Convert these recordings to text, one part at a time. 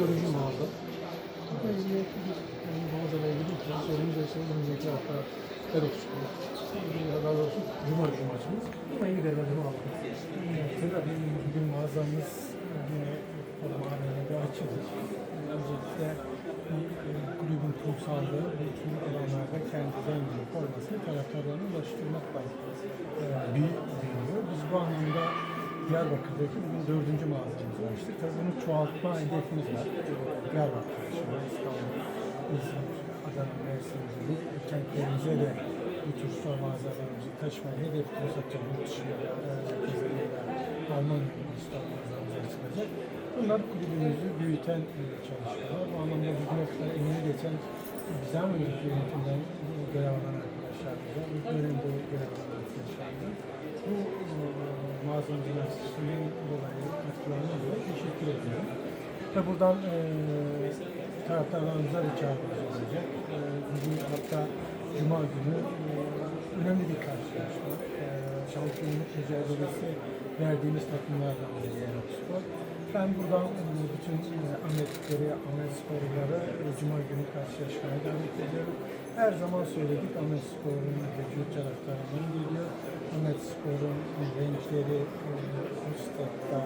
dördüncü mağaza. Yani ilgili bir sorumuz ise önümüzdeki hafta Erox daha doğrusu Cuma Cuma açımız. Ama iyi değerlendirme aldık. Tabii bugün mağazamız yine formalarında açılır. Özellikle bir e, kulübün kurumsallığı bu tüm alanlarda kendi zengin formasını taraftarlarına ulaştırmakla e, bir büyüyor. Biz bu anlamda Diyarbakır'daki bugün dördüncü mağazamızı açtık. Tabii bunu çoğaltma hedefimiz var. Diyarbakır, şimdi İstanbul, İzmir, Adana, Mersin gibi kentlerimize de bu tür spor mağazalarımızı taşımayı hedefliyoruz. Hatta yurt dışına, e, Almanya gibi spor mağazalarımız açılacak. Bunlar kulübümüzü büyüten e, çalışmalar. Bu anlamda bugüne kadar emeği geçen bizden yönetimden görev alan arkadaşlarımıza, bu dönemde görev alan mağazamızın açılışından dolayı katkılarına dolayı teşekkür ediyorum. Ve buradan e, taraftarlarımıza da çağrımız olacak. Bugün hatta Cuma günü e, önemli bir karşılaşma. E, şampiyonluk mücadelesi verdiğimiz takımlardan biri Yenak Spor. Ben buradan bütün Ahmetleri, Ahmet Sporluları e, Cuma günü karşılaşmaya davet ediyorum. Her zaman söyledik Ahmet Spor'un taraftarından geliyor. Ahmet Spor'un renkleri e, bu statta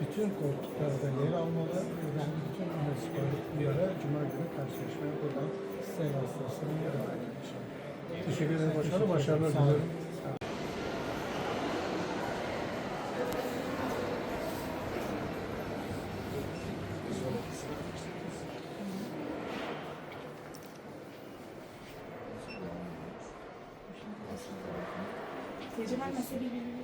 bütün koltuklarda yer almalı. Ben bütün Ahmet Sporlulara Cuma günü karşılaşmaya buradan size davet edeceğim. Teşekkür ederim başkanım. Başarılar diliyorum. Tecrüben mezhebi